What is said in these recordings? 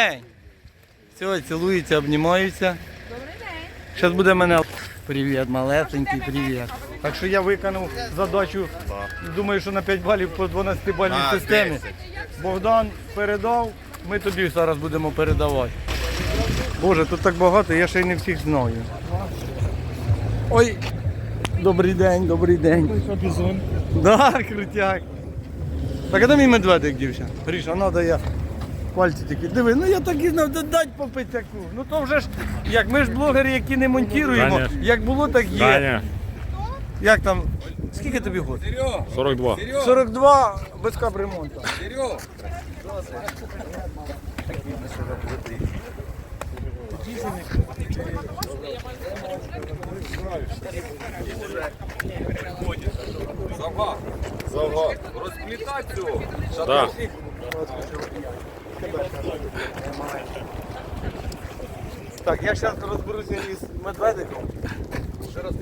день! Все, цілуються, обнімаються. Добрий день. Зараз буде мене. Привіт, малесенький, привіт. Так що я виконав задачу, думаю, що на 5 балів по 12 бальній системі. Богдан передав, ми тобі зараз будемо передавати. Боже, тут так багато, я ще й не всіх знаю. Ой, добрий день, добрий день. Да, крутяк. Так а де мій медведик дівся? Гріша, треба я пальці такі. Диви, ну я так і знав, да дать по пицяку. Ну то вже ж, як ми ж блогери, які не монтуємо, Даня. як було, так є. Даня, Як там, скільки тобі год? 42. 42 без капремонту. Завгад. Розплітай цього. Да. Так, я зараз розберуся із медведиком.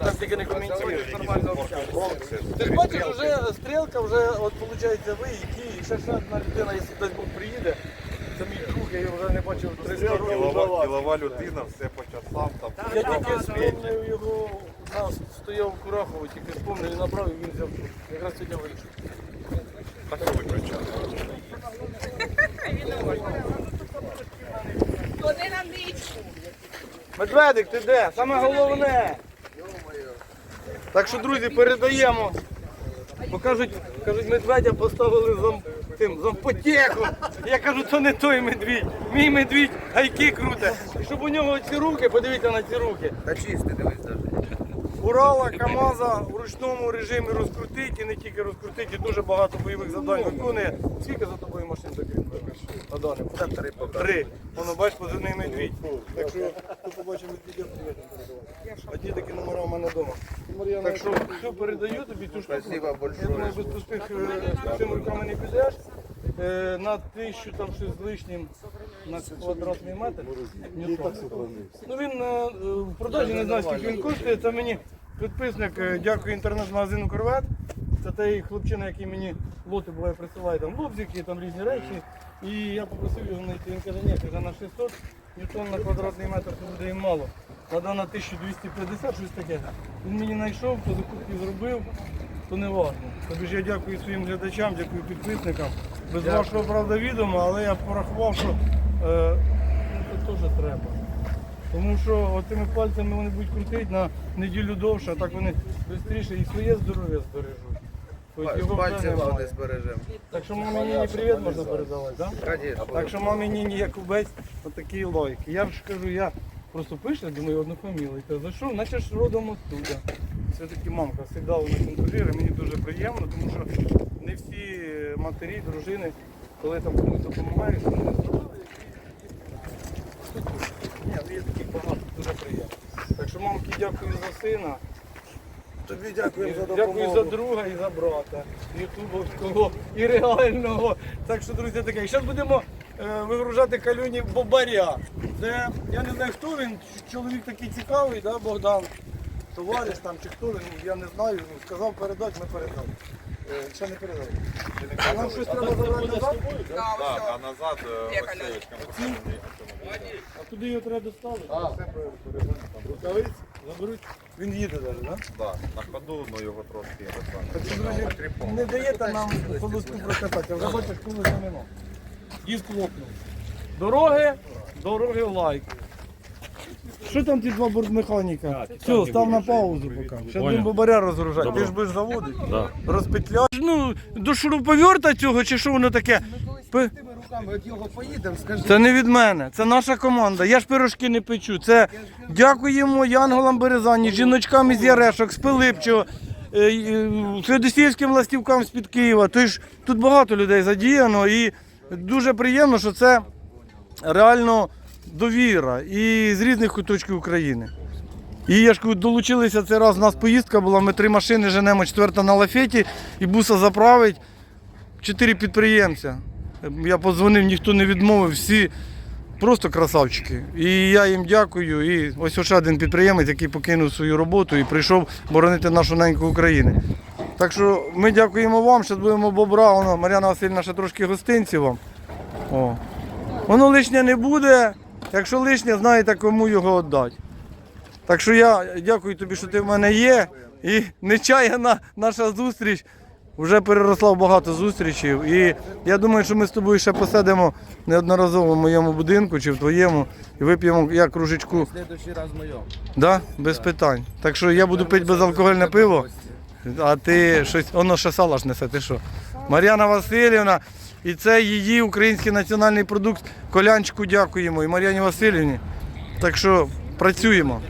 Там тільки не коментуєш. Ти ж бачиш, вже стрілка, вже от виходить ви і і ще ще одна людина, якщо хтось Бог приїде, це мій друг, я його вже не бачив 300 років. Ділова, людина, все по часам там. Я тільки спомнив його, у нас стояв в Курахово, тільки спомнив і направив, він взяв. Якраз сьогодні вийшов. Так що виключати. Один Андрій. Медведик, ти де? Саме головне. Так що, друзі, передаємо. Бо кажуть, кажуть, медведя поставили зам, тим, зампотєхом. Я кажу, то не той медвідь. Мій медвідь гайки круте. І щоб у нього ці руки, подивіться на ці руки. Та чисти, дивись даже. Урала, КАМАЗа в ручному режимі розкрутить і не тільки розкрутить, і дуже багато бойових завдань виконує. Скільки за тобою машин закріплено? Даному? Три. Три. Воно бач, позивний медвідь. Так що хто побачив медвідя, привіт передавати. А ті такі номера в мене вдома. Так що все передаю тобі цю штуку. Спасибо большое. Я думаю, без пустих е, цими руками не підеш. Е, На тисячу там щось з лишнім на квадратний метр. Ньютон. Ну він е, в продажі не знаю, скільки він коштує. Це мені підписник, е, дякую інтернет-магазину Корвет. Це той хлопчина, який мені лоти буває присилає там лобзики, там різні речі. І я попросив його знайти. Він каже, ні, каже, на 600 ньютон на квадратний метр це буде їм мало. Треба на 1250, щось таке. Він мені знайшов, то закупки зробив, то не важно. Тобі ж я дякую своїм глядачам, дякую підписникам. Без вашого правда відома, але я порахував, що е, це теж треба. Тому що от тими пальцями вони будуть крутити на неділю довше, а так вони швидше і своє здоров'я збережуть. Пальці немає. збережемо. Так що мамі Ніні привіт можна передавати, так? Конечно. Так що мамі Ніні Якубець отакий лайк. Я ж кажу, я просто пишу, думаю, одну фамілію. Кажу, за? Наче ж родом оттуда. Все-таки мамка завжди вона контролює, мені дуже приємно, тому що не всі матері, дружини, коли там комусь допомагають, вони не зробили. Ні, ну є таких багато, дуже приємно. Так що мамки дякую за сина. Тобі дякуємо за Дякую за друга і за брата, ютубовського і реального. Так що, друзі, таке. Зараз будемо е, вигружати калюні бобаря. Це, я не знаю, хто він, чоловік такий цікавий, да, Богдан? Товариш там чи хто він, я не знаю. Ну, сказав передати, ми передали. Е, ще не передали. Нам щось треба забрати назад, Так, а назад е, Васильовичка. а туди його треба доставити. Рукавиць заберуть. Він їде далі, так? Так, на ходу, ну його трошки що, не даєте нам холосту прокатати, а вже бачиш, коли нема. Диск лопнув. Дороги, дороги лайк. Що там ті два бортмеханіка? Все, став на паузу поки. Ще будемо бобаря розгружати. Ти ж будеш заводити. Да. Розпетляш. Ну, до шуруповерта цього, чи що воно таке? Руками від його поїдемо, скажи. Це не від мене, це наша команда. Я ж пирожки не печу. Це дякуємо Янголам Березані, жіночкам із Ярешок, з Пилипчого, е, е, Феодосіївським ластівкам з-під Києва. Тож тут багато людей задіяно і дуже приємно, що це реально довіра і з різних куточків України. І я ж долучилися цей раз. У нас поїздка була. Ми три машини женемо, четверта на лафеті, і буса заправить. Чотири підприємця. Я подзвонив, ніхто не відмовив, всі просто красавчики. І я їм дякую. І ось ще один підприємець, який покинув свою роботу і прийшов боронити нашу неньку Україну. Так що ми дякуємо вам, зараз будемо бобра. Воно, Мар'яна Васильівна ще трошки гостинців вам. О. Воно лишнє не буде. Якщо лишнє, знаєте, кому його віддати. Так що я дякую тобі, що ти в мене є. І нечаяна наша зустріч вже переросла в багато зустрічей. І я думаю, що ми з тобою ще посидимо неодноразово в моєму будинку чи в твоєму і вип'ємо я кружечку. Следующий раз моем. Да? Без питань. Так що я буду пити безалкогольне пиво, а ти щось, воно ще сало ж несе, ти що? Мар'яна Васильівна, і це її український національний продукт. Колянчику дякуємо і Мар'яні Васильівні. Так що працюємо.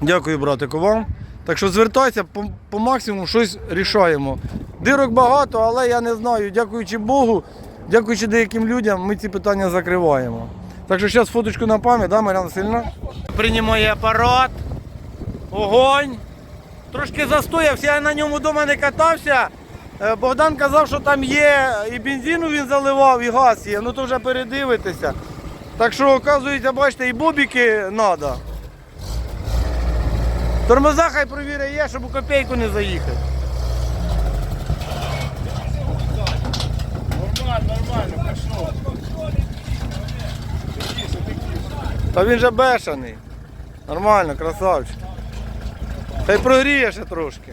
Дякую, братику, вам. Так що звертайся, по, по максимуму щось рішаємо. Дирок багато, але я не знаю. Дякуючи Богу, дякуючи деяким людям, ми ці питання закриваємо. Так що зараз фоточку на пам'ять, да, Мар'яна Васильівна? Приймає апарат, огонь. Трошки застоявся, я на ньому вдома не катався. Е, Богдан казав, що там є і бензину він заливав, і газ є. Ну то вже передивитися. Так що, оказується, бачите, і бобіки треба. Тормоза хай провіряє, є, щоб у копійку не заїхати. Нормально, нормально, пішов. Та він же бешений. Нормально, красавчик. Та й прогріє ще трошки.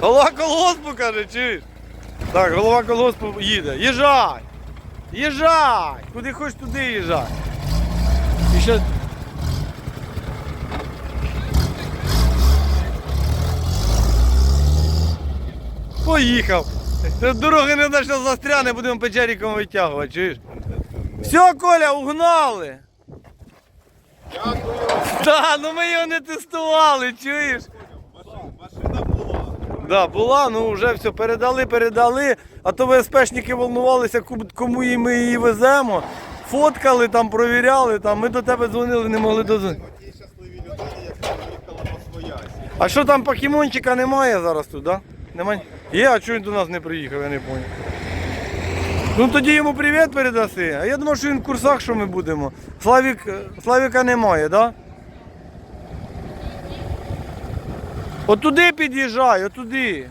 Голова колгоспу каже, чуєш? Так, голова колгоспу їде. Їжджай! Їжджай! Куди хочеш, туди їжджай. І ще... Поїхав. Дороги не знаєш, що застряне, будемо печеріком витягувати, чуєш? Все, Коля, угнали. Дякую. Та, ну ми його не тестували, чуєш? Машина була. Да, була, ну вже все, передали, передали. А то ВСПшники волнувалися, кому ми її веземо. Фоткали там, провіряли, там. ми до тебе дзвонили, не могли дозвонити. Ті щасливі людини, яка приїхала по своясі. А що там покемончика немає зараз тут, да? Немає? Є, а чого він до нас не приїхав, я не зрозумів. Ну тоді йому привіт передаси. А я думав, що він в курсах, що ми будемо. Славік, е, Славіка немає? Да? Отуди під'їжджай, отуди.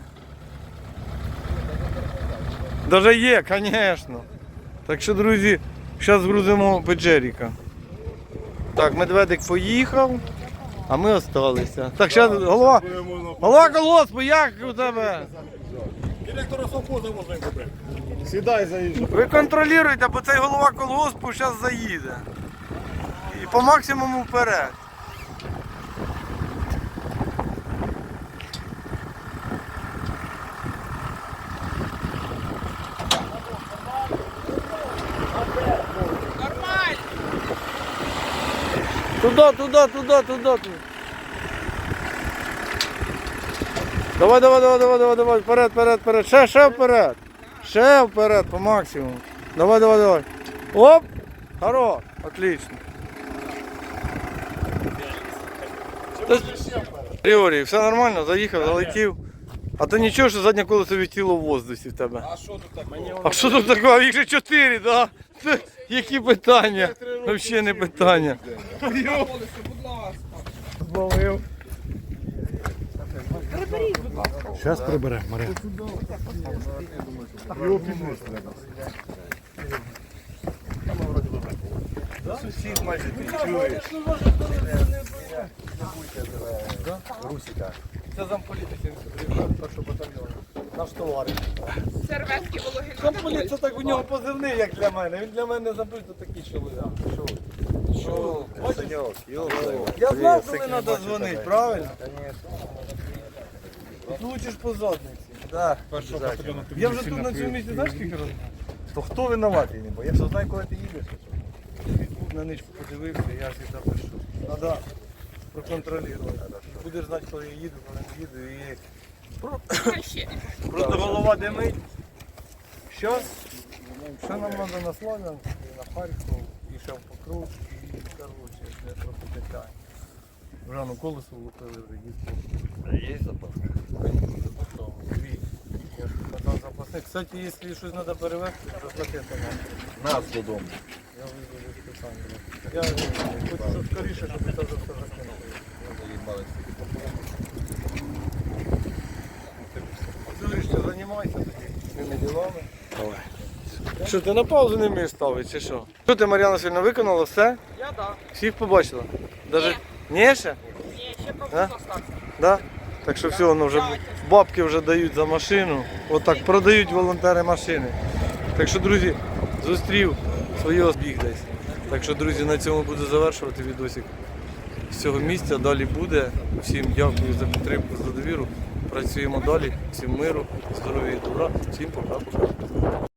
Даже є, звісно. Так що, друзі, зараз грузимо Педжеріка. Так, медведик поїхав, а ми залишилися. Так, зараз голова. Голова колоспу, як у тебе? Директора совхоза можна купити. Сідай, заїжджай. Ви контролюєте, бо цей голова колгоспу зараз заїде. І по максимуму вперед. Туда, туда, туда, туда. туда. Давай, давай, давай, давай, давай, давай, вперед, вперед, вперед. Ще, ще вперед. Ще вперед по максимуму. Давай, давай, давай. Оп! Хорош, отлично. Григорій, все нормально, заїхав, залетів. А то нічого, що заднє колесо вітіло в воздусі в тебе. А що тут таке? А що тут такого? Їх же чотири, да? Які питання? Взагалі не питання. Зловив. Зараз приберемо, Марія. Сусід майже ти чуєш. Русіка. Це замполіти 71 батальйону. Наш товариш. Серветки вологі не це так у нього позивний, як для мене. Він для мене то такий чоловік. Що? Бачиш? Я знав, коли треба дзвонити, правильно? Получиш по задниці. Да. Я вже тут на цьому місці знаєш скільки разів? То хто винуватий? не бо Я що знаю, коли ти їдеш. На ничку подивився, я завжди пишу. Треба проконтролювати. Будеш знати, коли я їду, коли не їду. І... Просто голова димить. Що? Що нам треба на Славянськ, і на Харків, і ще в Покров, і коротше, це трохи питання. Вже ну колесо влупили вже їздили. Є запас. Дві. Я ж казав запасник. Кстати, якщо щось треба перевезти, то пакета нам. Нас додому. Я вивезу без питань. Я хочу скоріше, щоб це вже все закинути. Все лишнє займайся тоді. Не своїми ділами. Давай. Що, ти на паузу не вмієш ставити, чи що? Що ти, Мар'яна Васильівна, виконала все? Я так. Всіх побачила? Даже... Ні ще? Ні, ще А? просто стався. Да? Так що все, воно вже бабки вже дають за машину. Отак продають волонтери машини. Так що, друзі, зустрів свого збіг десь. Так що, друзі, на цьому буду завершувати відосик з цього місця. Далі буде. Всім дякую за підтримку, за довіру. Працюємо далі. Всім миру, здоров'я і добра. Всім пока-пока.